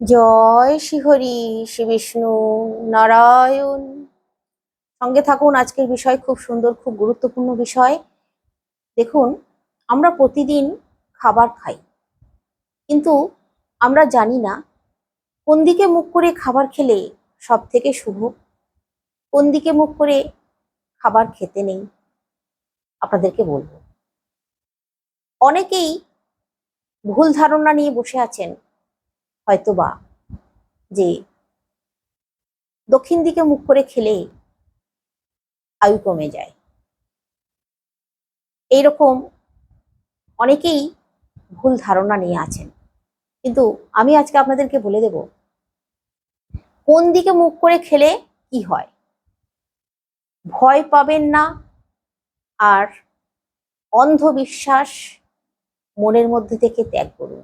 জয় শ্রীহরি শ্রী বিষ্ণু নারায়ণ। সঙ্গে থাকুন, আজকের বিষয় খুব সুন্দর, খুব গুরুত্বপূর্ণ বিষয়। দেখুন, আমরা প্রতিদিন খাবার খাই, কিন্তু আমরা জানি না কোন দিকে মুখ করে খাবার খেলে সব থেকে শুভ, কোন দিকে মুখ করে খাবার খেতে নেই, আপনাদেরকে বলব। অনেকেই ভুল ধারণা নিয়ে বসে আছেন হয়তোবা। যে দক্ষিণ দিকে মুখ করে খেলে আয়ু কমে যায়। এইরকম অনেকেই ভুল ধারণা নিয়ে আছেন। কিন্তু আমি আজকে আপনাদেরকে বলে দেব, কোন দিকে মুখ করে খেলে কি হয়? ভয় পাবেন না আর অন্ধবিশ্বাস মনের মধ্যে থেকে ত্যাগ করুন।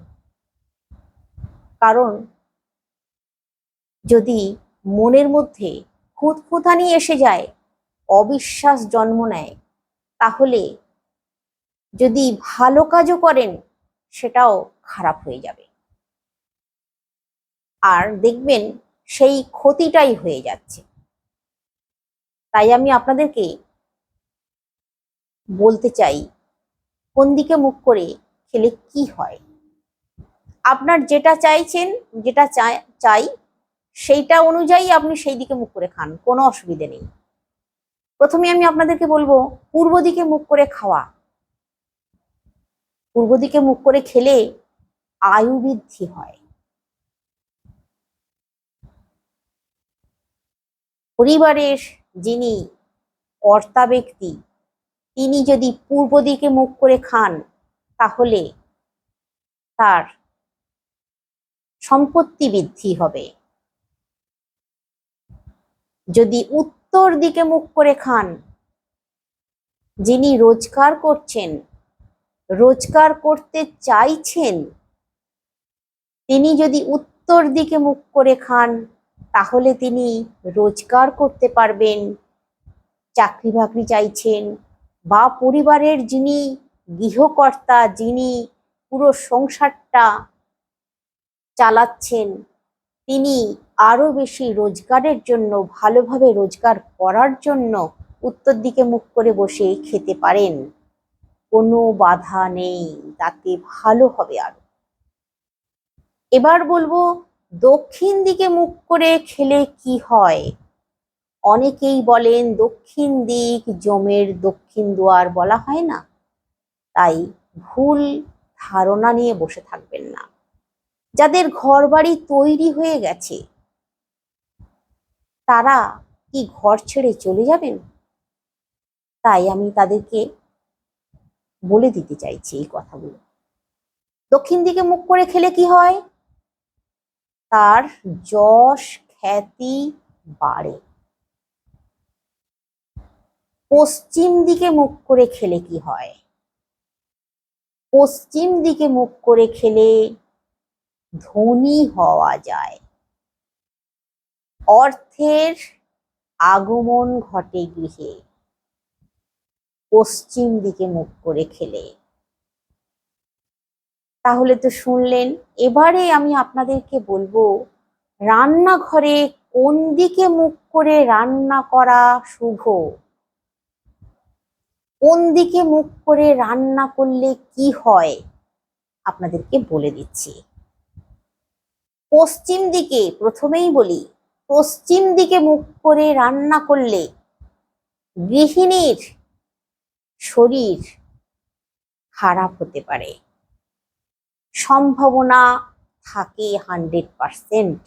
কারণ যদি মনের মধ্যে খুঁতখুঁতানি এসে যায়, অবিশ্বাস জন্ম নেয়, তাহলে যদি ভালো কাজও করেন, সেটাও খারাপ হয়ে যাবে। আর দেখবেন সেই ক্ষতিটাই হয়ে যাচ্ছে। তাই আমি আপনাদেরকে বলতে চাই, কোন দিকে মুখ করে খেলে কি হয়? আপনার যেটা চাইছেন, যেটা চাই- সেইটা অনুযায়ী আপনি সেই দিকে মুখ করে খান, কোনো অসুবিধে নেই। প্রথমে আমি আপনাদেরকে বলব, পূর্ব দিকে মুখ করে খাওয়া। পূর্ব দিকে মুখ করে খেলে আয়ু বৃদ্ধি হয়। পরিবারের যিনি কর্তা ব্যক্তি, তিনি যদি পূর্ব দিকে মুখ করে খান, তাহলে তার সম্পত্তি বৃদ্ধি হবে। যদি উত্তর দিকে মুখ করে খান, যিনি রোজগার করছেন, রোজগার করতে চাইছেন, তিনি যদি উত্তর দিকে মুখ করে খান, তাহলে তিনি রোজগার করতে পারবেন চাকরি বাকরি চাইছেন, বা পরিবারের যিনি গৃহকর্তা, যিনি পুরো সংসারটা চালাচ্ছেন। তিনি আরও বেশি রোজগারের জন্য, ভালোভাবে রোজগার করার জন্য উত্তর দিকে মুখ করে বসে খেতে পারেন। কোনো বাধা নেই, তাতে ভালো হবে আরও এবার বলব, দক্ষিণ দিকে মুখ করে খেলে কি হয়? অনেকেই বলেন, দক্ষিণ দিক জমের দক্ষিণ দুয়ার বলা হয় না। তাই ভুল ধারণা নিয়ে বসে থাকবেন না। যাদের ঘর বাড়ি তৈরি হয়ে গেছে, তারা কি ঘর ছেড়ে চলে যাবেন? তাই আমি তাদেরকে বলে দিতে চাইছি এই কথাগুলো। দক্ষিণ দিকে মুখ করে খেলে কি হয়? তার যশ খ্যাতি বাড়ে। পশ্চিম দিকে মুখ করে খেলে কি হয়? পশ্চিম দিকে মুখ করে খেলে ধনী হওয়া যায়। অর্থের আগমন ঘটে গৃহে। পশ্চিম দিকে মুখ করে খেলে। তাহলে তো শুনলেন, এবারে আমি আপনাদেরকে বলব, রান্নাঘরে কোন দিকে মুখ করে রান্না করা শুভ? কোন দিকে মুখ করে রান্না করলে কি হয়? আপনাদেরকে বলে দিচ্ছি। পশ্চিম দিকে প্রথমেই বলি, পশ্চিম দিকে মুখ করে রান্না করলে গৃহিণীর শরীর খারাপ হতে পারে। সম্ভাবনা থাকে হান্ড্রেড পার্সেন্ট।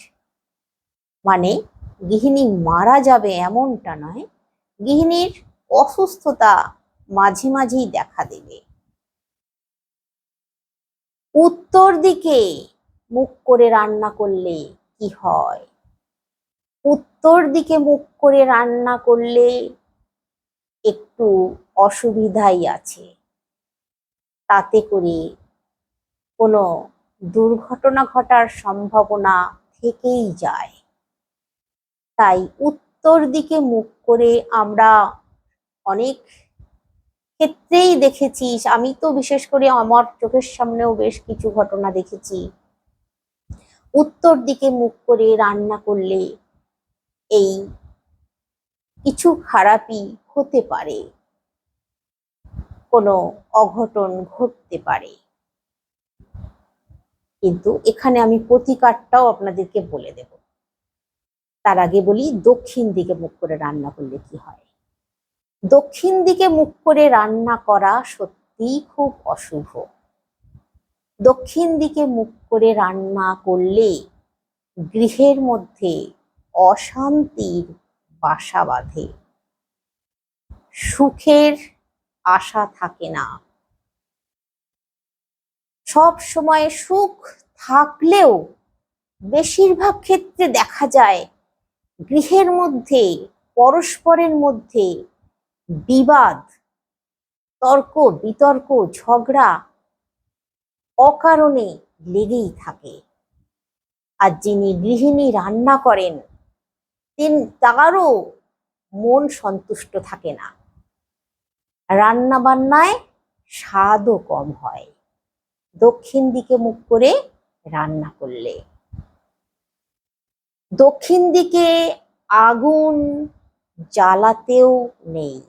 মানে গৃহিণী মারা যাবে এমনটা নয়, গৃহিণীর অসুস্থতা মাঝে মাঝেই দেখা দেবে। উত্তর দিকে মুখ করে রান্না করলে কি হয়? উত্তর দিকে মুখ করে রান্না করলে একটু অসুবিধাই আছে। তাতে করে কোনো দুর্ঘটনা ঘটার সম্ভাবনা থেকেই যায়। তাই উত্তর দিকে মুখ করে আমরা অনেক ক্ষেত্রেই দেখেছি, আমি তো বিশেষ করে আমার চোখের সামনেও বেশ কিছু ঘটনা দেখেছি। উত্তর দিকে মুখ করে রান্না করলে এই কিছু খারাপই হতে পারে। কোনো অঘটন ঘটতে পারে। কিন্তু এখানে আমি প্রতিকারটাও আপনাদেরকে বলে দেব। তার আগে বলি, দক্ষিণ দিকে মুখ করে রান্না করলে কি হয়? দক্ষিণ দিকে মুখ করে রান্না করা সত্যিই খুব অশুভ। দক্ষিণ দিকে মুখ করে রান্না করলে গৃহের মধ্যে অশান্তির বাসা বাঁধে। সুখের আশা থাকে না। সব সময় সুখ থাকলেও বেশিরভাগ ক্ষেত্রে দেখা যায় গৃহের মধ্যে, পরস্পরের মধ্যে বিবাদ, তর্ক, বিতর্ক, ঝগড়া অকারণে লেগেই থাকে। আর যিনি গৃহিণী রান্না করেন, তিন, তারও মন সন্তুষ্ট থাকে না। রান্না বান্নায় স্বাদও কম হয়। দক্ষিণ দিকে মুখ করে রান্না করলে। দক্ষিণ দিকে আগুন জ্বালাতেও নেই।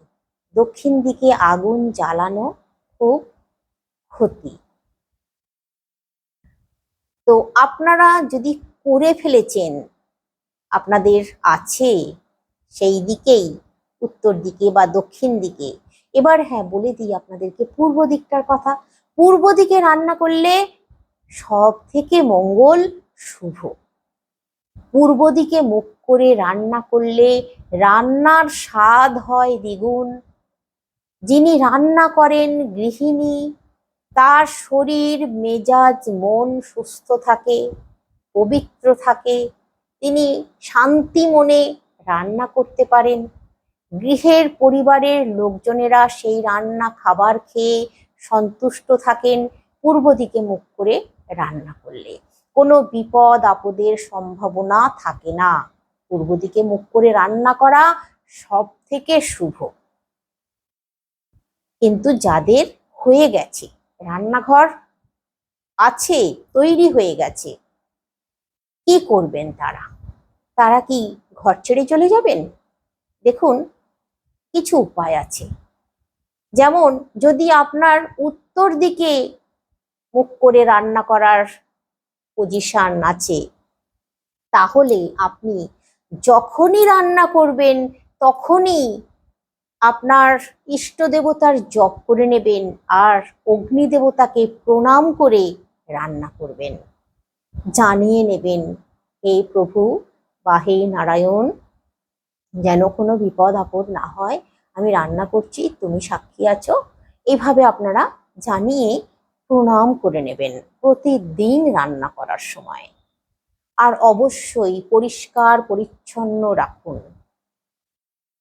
দক্ষিণ দিকে আগুন জ্বালানো খুব ক্ষতি। তো আপনারা যদি করে ফেলেছেন, আপনাদের আছে সেই দিকেই, উত্তর দিকে বা দক্ষিণ দিকে। এবার হ্যাঁ বলে দিই আপনাদেরকে পূর্ব দিকটার কথা। পূর্ব দিকে রান্না করলে সব থেকে মঙ্গল শুভ। পূর্ব দিকে মুখ করে রান্না করলে রান্নার স্বাদ হয় দ্বিগুণ। যিনি রান্না করেন গৃহিণী তার শরীর, মেজাজ, মন সুস্থ থাকে, পবিত্র থাকে। তিনি শান্তি মনে রান্না করতে পারেন। গৃহের পরিবারের লোকজনেরা সেই রান্না খাবার খেয়ে সন্তুষ্ট থাকেন। পূর্ব দিকে মুখ করে রান্না করলে কোনো বিপদ, আপদের সম্ভাবনা থাকে না। পূর্ব দিকে মুখ করে রান্না করা সব থেকে শুভ। কিন্তু যাদের হয়ে গেছে রান্নাঘর আছে, তৈরি হয়ে গেছে। কি করবেন তারা? তারা কি ঘর ছেড়ে চলে যাবেন? দেখুন, কিছু উপায় আছে। যেমন, যদি আপনার উত্তর দিকে মুখ করে রান্না করার পজিশন আছে, তাহলে আপনি যখনই রান্না করবেন, তখনই আপনার ইষ্ট দেবতার জপ করে নেবেন আর অগ্নি দেবতাকে প্রণাম করে রান্না করবেন। জানিয়ে নেবেন, হে প্রভু বা হে নারায়ণ, যেন কোনো বিপদ আপদ না হয়, আমি রান্না করছি, তুমি সাক্ষী আছো। এভাবে আপনারা জানিয়ে প্রণাম করে নেবেন প্রতিদিন রান্না করার সময়। আর অবশ্যই পরিষ্কার পরিচ্ছন্ন রাখুন।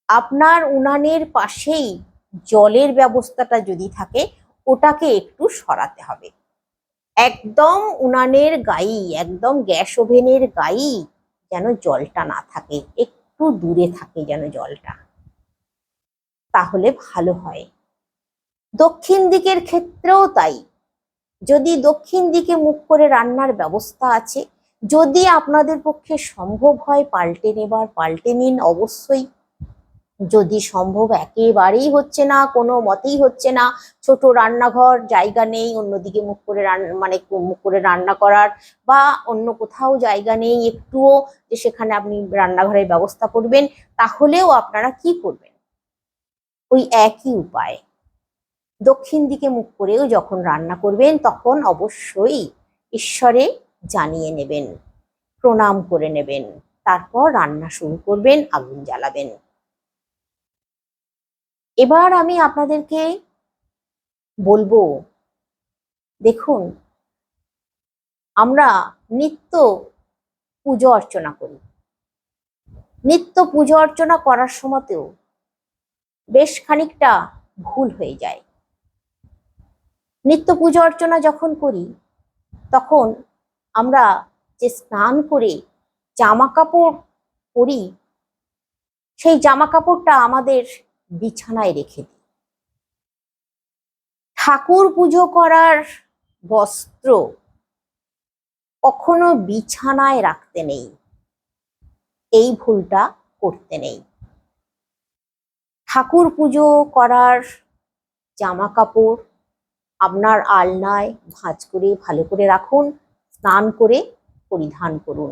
আপনার উনানের পাশেই জলের ব্যবস্থাটা যদি থাকে, ওটাকে একটু সরাতে হবে। একদম উনানের গায়েই একদম গ্যাস ওভেনের গায়েই যেন জলটা না থাকে, একটু দূরে থাকে যেন জলটা। তাহলে ভালো হয়। দক্ষিণ দিকের ক্ষেত্রেও তাই। যদি দক্ষিণ দিকে মুখ করে রান্নার ব্যবস্থা আছে, যদি আপনাদের পক্ষে সম্ভব হয় পাল্টে নেবার, পাল্টে নিন অবশ্যই। যদি সম্ভব একেবারেই হচ্ছে না, কোনো মতেই হচ্ছে না। ছোট রান্নাঘর, জায়গা নেই, অন্যদিকে মুখ করে রান্না মানে মুখ করে রান্না করার বা অন্য কোথাও জায়গা নেই, একটুও যে সেখানে আপনি রান্নাঘরের ব্যবস্থা করবেন, তাহলেও আপনারা কি করবেন? ওই একই উপায়। দক্ষিণ দিকে মুখ করেও যখন রান্না করবেন, তখন অবশ্যই ঈশ্বরে জানিয়ে নেবেন, প্রণাম করে নেবেন, তারপর রান্না শুরু করবেন, আগুন জ্বালাবেন। এবার আমি আপনাদেরকে বলব, দেখুন, আমরা নিত্য পুজো অর্চনা করি। নিত্য পুজো অর্চনা করার সময়তেও বেশ খানিকটা ভুল হয়ে যায়। নিত্য পুজো অর্চনা যখন করি, তখন আমরা যে স্নান করে জামা কাপড় পরি, সেই জামা কাপড়টা আমাদের বিছানায় রেখে দিই। ঠাকুর পুজো করার বস্ত্র কখনো বিছানায় রাখতে নেই। এই ভুলটা করতে নেই। ঠাকুর পুজো করার জামা কাপড় আপনার আলনায় ভাঁজ করে ভালো করে রাখুন, স্নান করে পরিধান করুন।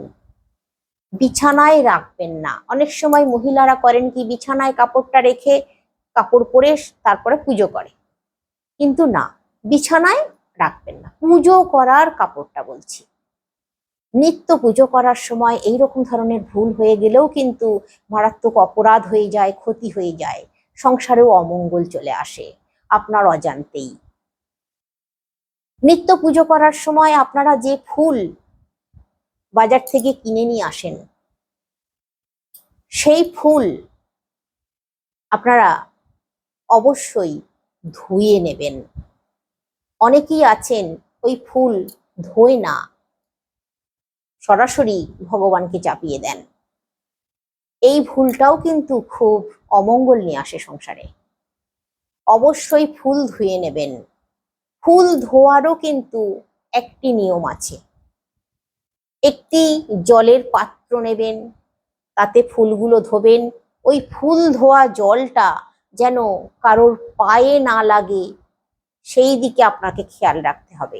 বিছানায় রাখবেন না। অনেক সময় মহিলারা করেন কি, বিছানায় কাপড়টা রেখে কাপড় পরে তারপরে পুজো করে। কিন্তু না, বিছানায় রাখবেন না। পুজো করার কাপড়টা বলছি। নিত্য পুজো করার সময় এই রকম ধরনের ভুল হয়ে গেলেও কিন্তু মারাত্মক অপরাধ হয়ে যায়, ক্ষতি হয়ে যায়। সংসারেও অমঙ্গল চলে আসে, আপনার অজান্তেই। নিত্য পুজো করার সময় আপনারা যে ফুল বাজার থেকে কিনে নিয়ে আসেন। সেই ফুল আপনারা অবশ্যই ধুয়ে নেবেন। অনেকেই আছেন ওই ফুল ধোয় না, সরাসরি ভগবানকে চাপিয়ে দেন। এই ভুলটাও কিন্তু খুব অমঙ্গল নিয়ে আসে সংসারে। অবশ্যই ফুল ধুয়ে নেবেন। ফুল ধোয়ারও কিন্তু একটি নিয়ম আছে। একটি জলের পাত্র নেবেন, তাতে ফুলগুলো ধোবেন। ওই ফুল ধোয়া জলটা যেন কারোর পায়ে না লাগে, সেই দিকে আপনাকে খেয়াল রাখতে হবে।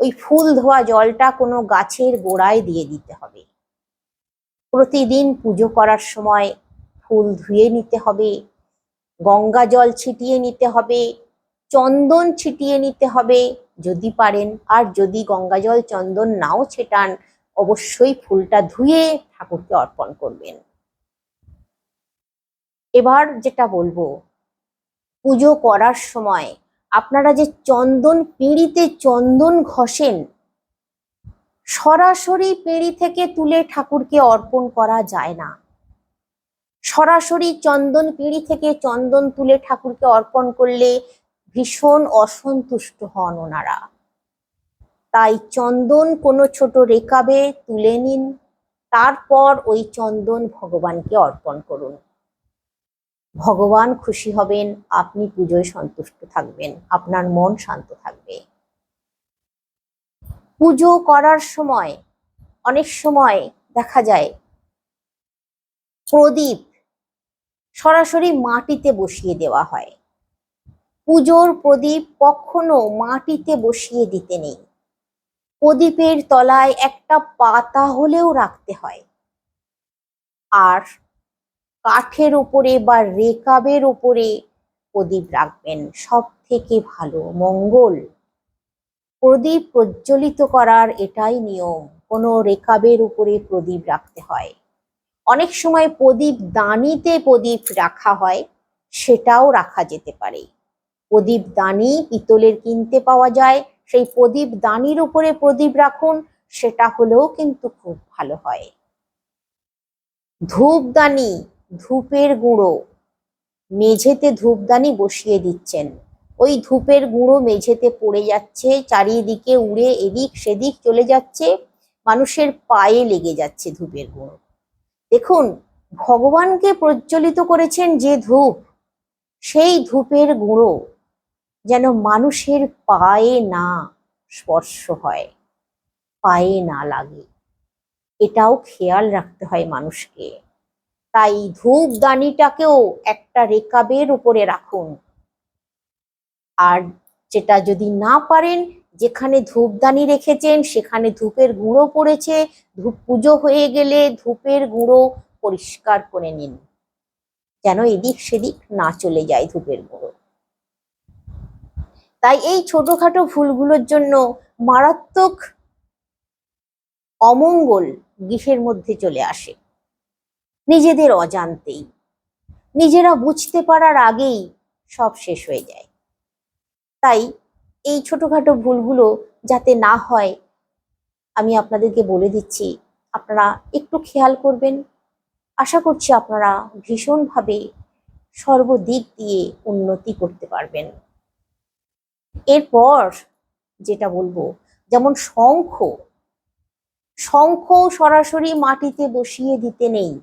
ওই ফুল ধোয়া জলটা কোনো গাছের গোড়ায় দিয়ে দিতে হবে। প্রতিদিন পুজো করার সময় ফুল ধুয়ে নিতে হবে, গঙ্গা জল ছিটিয়ে নিতে হবে, চন্দন ছিটিয়ে নিতে হবে। যদি পারেন, আর যদি গঙ্গা জল চন্দন নাও ছেটান অবশ্যই ফুলটা ধুয়ে ঠাকুরকে অর্পণ করবেন। এবার যেটা বলব, পুজো করার সময় আপনারা যে চন্দন পিঁড়িতে চন্দন ঘষেন, সরাসরি পিঁড়ি থেকে তুলে ঠাকুরকে অর্পণ করা যায় না। সরাসরি চন্দন পিঁড়ি থেকে চন্দন তুলে ঠাকুরকে অর্পণ করলে ভীষণ অসন্তুষ্ট হন ওনারা। তাই চন্দন কোনো ছোট রেকাবে তুলে নিন। তারপর ওই চন্দন ভগবানকে অর্পণ করুন। ভগবান খুশি হবেন, আপনি পুজোয় সন্তুষ্ট থাকবেন, আপনার মন শান্ত থাকবে। পুজো করার সময়, অনেক সময় দেখা যায়, প্রদীপ সরাসরি মাটিতে বসিয়ে দেওয়া হয়। পুজোর প্রদীপ কখনো মাটিতে বসিয়ে দিতে নেই। প্রদীপের তলায় একটা পাতা হলেও রাখতে হয়। আর কাঠের উপরে বা রেকাবের উপরে প্রদীপ রাখবেন। সব থেকে ভালো, মঙ্গল। প্রদীপ প্রজ্বলিত করার এটাই নিয়ম, কোনো রেকাবের উপরে প্রদীপ রাখতে হয়। অনেক সময় প্রদীপ দানিতে প্রদীপ রাখা হয়, সেটাও রাখা যেতে পারে। প্রদীপ দানি পিতলের কিনতে পাওয়া যায় সেই প্রদীপ দানির উপরে প্রদীপ রাখুন, সেটা হলেও কিন্তু খুব ভালো হয়। ধূপদানি ধূপের গুঁড়ো। মেঝেতে ধূপদানি বসিয়ে দিচ্ছেন। ওই ধূপের গুঁড়ো মেঝেতে পড়ে যাচ্ছে, চারিদিকে উড়ে এদিক সেদিক চলে যাচ্ছে, মানুষের পায়ে লেগে যাচ্ছে ধূপের গুঁড়ো। দেখুন, ভগবানকে প্রজ্বলিত করেছেন যে ধূপ, সেই ধূপের গুঁড়ো। যেন মানুষের পায়ে না স্পর্শ হয়, পায়ে না লাগে। এটাও খেয়াল রাখতে হয় মানুষকে। তাই ধূপ দানিটাকেও একটা রেকাবের উপরে রাখুন। আর যেটা যদি না পারেন, যেখানে ধূপদানি রেখেছেন, সেখানে ধূপের গুঁড়ো পড়েছে, ধূপ পুজো হয়ে গেলে ধূপের গুঁড়ো পরিষ্কার করে নিন। যেন এদিক সেদিক না চলে যায় ধূপের গুঁড়ো। তাই এই ছোটখাটো ভুলগুলোর জন্য মারাত্মক অমঙ্গল গৃহের মধ্যে চলে আসে। নিজেদের অজান্তেই। নিজেরা বুঝতে পারার আগেই সব শেষ হয়ে যায়। তাই এই ছোটখাটো ভুলগুলো যাতে না হয়, আমি আপনাদেরকে বলে দিচ্ছি, আপনারা একটু খেয়াল করবেন। আশা করছি আপনারা ভীষণভাবে সর্বদিক দিয়ে উন্নতি করতে পারবেন। এরপর যেটা বলব, যেমন শঙ্খ শঙ্খ সরাসরি মাটিতে বসিয়ে দিতে নেই।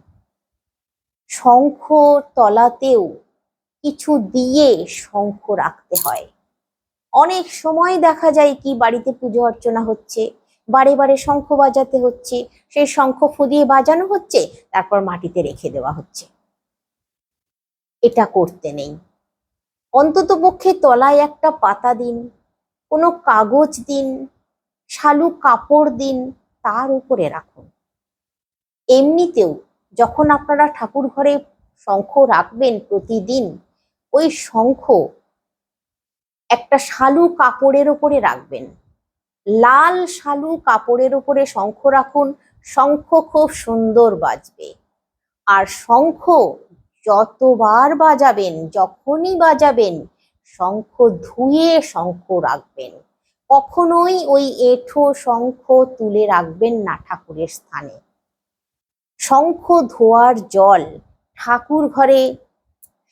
শঙ্খ তলাতেও কিছু দিয়ে শঙ্খ রাখতে হয়। অনেক সময় দেখা যায় কি, বাড়িতে পুজো অর্চনা হচ্ছে, বারে বারে শঙ্খ বাজাতে হচ্ছে, সেই শঙ্খ ফুদিয়ে বাজানো হচ্ছে, তারপর মাটিতে রেখে দেওয়া হচ্ছে। এটা করতে নেই। অন্তত পক্ষে তলায় একটা পাতা দিন, কোনো কাগজ দিন, শালু কাপড় দিন তার উপরে রাখুন। এমনিতেও যখন আপনারা ঠাকুর ঘরে শঙ্খ রাখবেন প্রতিদিন, ওই শঙ্খ একটা শালু কাপড়ের ওপরে রাখবেন। লাল শালু কাপড়ের উপরে শঙ্খ রাখুন, শঙ্খ খুব সুন্দর বাজবে। আর শঙ্খ যতবার বাজাবেন, যখনই বাজাবেন, শঙ্খ ধুয়ে শঙ্খ রাখবেন। কখনোই ওই এঁঠো শঙ্খ তুলে রাখবেন না ঠাকুরের স্থানে। শঙ্খ ধোয়ার জল, ঠাকুর ঘরে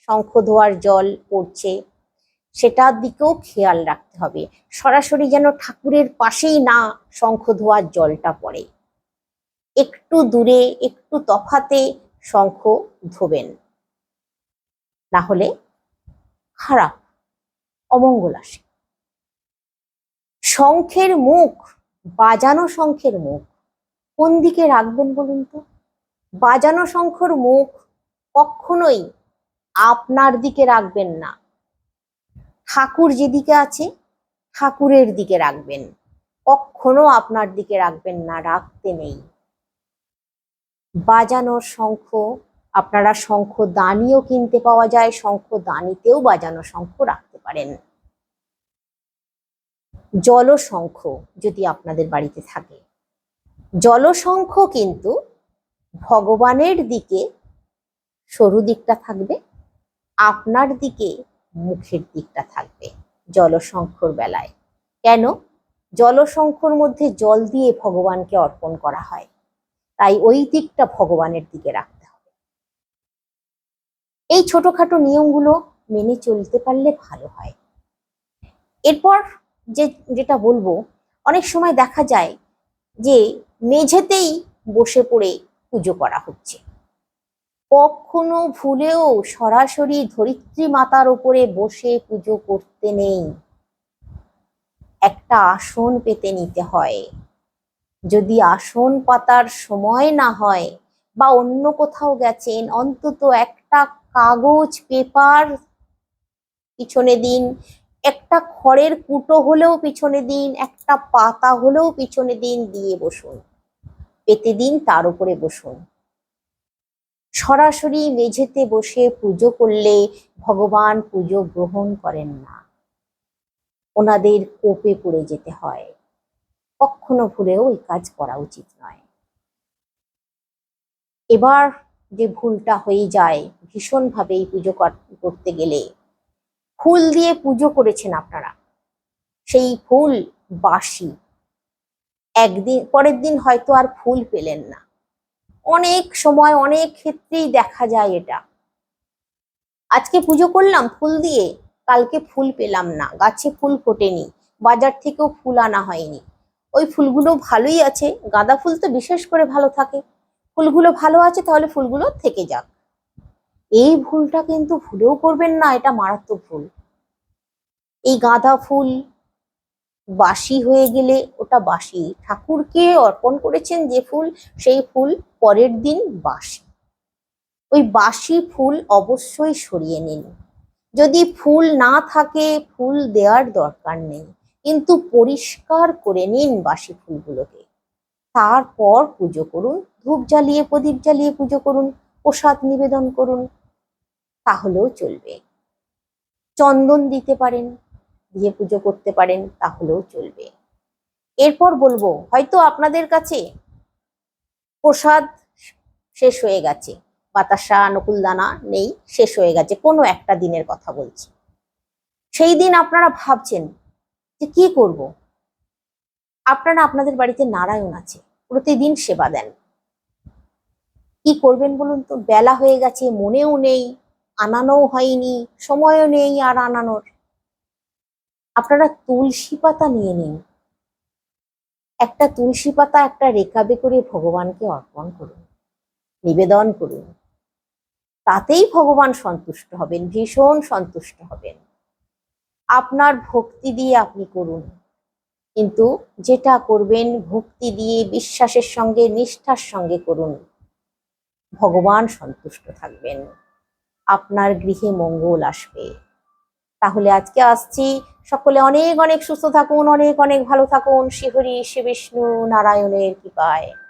শঙ্খ ধোয়ার জল পড়ছে, সেটার দিকেও খেয়াল রাখতে হবে। সরাসরি যেন ঠাকুরের পাশেই না শঙ্খ ধোয়ার জলটা পড়ে। একটু দূরে, একটু তফাতে শঙ্খ ধোবেন। না হলে খারাপ, অমঙ্গল আসে। শঙ্খের মুখ, বাজানো শঙ্খের মুখ, কোন দিকে রাখবেন বলুন তো? বাজানো শঙ্খর মুখ কখনোই আপনার দিকে রাখবেন না। ঠাকুর যেদিকে আছে, ঠাকুরের দিকে রাখবেন। কখনো আপনার দিকে রাখবেন না, রাখতে নেই। বাজানোর শঙ্খ আপনারা শঙ্খ দানিও কিনতে পাওয়া যায়, শঙ্খ দানিতেও বাজানো শঙ্খ রাখতে পারেন। জলশঙ্খ যদি আপনাদের বাড়িতে থাকে। জলশঙ্খ কিন্তু ভগবানের দিকে সরু দিকটা থাকবে, আপনার দিকে মুখের দিকটা থাকবে জলশঙ্খর বেলায়। কেন? জলশঙ্খর মধ্যে জল দিয়ে ভগবানকে অর্পণ করা হয়। তাই ওই দিকটা ভগবানের দিকে হবে এই ছোটখাটো নিয়মগুলো মেনে চলতে পারলে ভালো হয়। এরপর যে, যেটা বলব, অনেক সময় দেখা যায় যে, মেঝেতেই বসে পড়ে পুজো করা হচ্ছে। কখনো ভুলেও সরাসরি ধরিত্রী মাতার ওপরে বসে পুজো করতে নেই। একটা আসন পেতে নিতে হয়। যদি আসন পাতার সময় না হয় বা অন্য কোথাও গেছেন, অন্তত একটা কাগজ, পেপার, পিছনে দিন। একটা খড়ের কুটো হলেও পিছনে দিন, একটা পাতা হলেও পিছনে দিন, দিয়ে বসুন। পেতে দিন তার উপরে বসুন। সরাসরি মেঝেতে বসে পুজো করলে ভগবান পুজো গ্রহণ করেন না। ওনাদের কোপে পড়ে যেতে হয়। কখনো ভুলেও এই কাজ করা উচিত নয়। এবার যে ভুলটা হয়ে যায়, ভীষণভাবে এই পুজো করতে গেলে। ফুল দিয়ে পুজো করেছেন আপনারা। সেই ফুল বাসি। একদিন, পরের দিন হয়তো আর ফুল পেলেন না। অনেক সময়, অনেক ক্ষেত্রেই দেখা যায় এটা। আজকে পুজো করলাম ফুল দিয়ে, কালকে ফুল পেলাম না। গাছে ফুল ফোটেনি, বাজার থেকেও ফুল আনা হয়নি। ওই ফুলগুলো ভালোই আছে, গাঁদা ফুল তো বিশেষ করে ভালো থাকে। ফুলগুলো ভালো আছে, তাহলে ফুলগুলো থেকে যাক। এই ভুলটা কিন্তু ভুলেও করবেন না, এটা মারাত্মক ভুল। এই গাঁদা ফুল বাসি হয়ে গেলে ওটা বাসি। ঠাকুরকে অর্পণ করেছেন যে ফুল, সেই ফুল পরের দিন বাসি। ওই বাসি ফুল অবশ্যই সরিয়ে নিন। যদি ফুল না থাকে, ফুল দেওয়ার দরকার নেই। কিন্তু পরিষ্কার করে নিন বাসি ফুলগুলোকে। তারপর পুজো করুন, ধূপ জ্বালিয়ে, প্রদীপ জ্বালিয়ে পুজো করুন, প্রসাদ নিবেদন করুন, তাহলেও চলবে। চন্দন দিতে পারেন, দিয়ে পুজো করতে পারেন, তাহলেও চলবে। এরপর বলব, হয়তো আপনাদের কাছে প্রসাদ শেষ হয়ে গেছে, বাতাসা, নকুলদানা নেই, শেষ হয়ে গেছে, কোনো একটা দিনের কথা বলছি। সেই দিন আপনারা ভাবছেন যে কি করব? আপনারা আপনাদের বাড়িতে নারায়ণ আছে। প্রতিদিন সেবা দেন। কি করবেন বলুন তো? বেলা হয়ে গেছে, মনেও নেই, আনানোও হয়নি, সময়ও নেই আর আনানোর। আপনারা তুলসী পাতা নিয়ে নিন। একটা তুলসী পাতা, একটা রেকাবে করে ভগবানকে অর্পণ করুন, নিবেদন করুন। তাতেই ভগবান সন্তুষ্ট হবেন, ভীষণ সন্তুষ্ট হবেন। আপনার ভক্তি দিয়ে আপনি করুন। কিন্তু যেটা করবেন, ভক্তি দিয়ে, বিশ্বাসের সঙ্গে, নিষ্ঠার সঙ্গে করুন। ভগবান সন্তুষ্ট থাকবেন। আপনার গৃহে মঙ্গল আসবে। তাহলে আজকে আসছি। সকলে অনেক অনেক সুস্থ থাকুন, অনেক অনেক ভালো থাকুন। শিহরি শ্রী বিষ্ণু, নারায়ণের কৃপায়।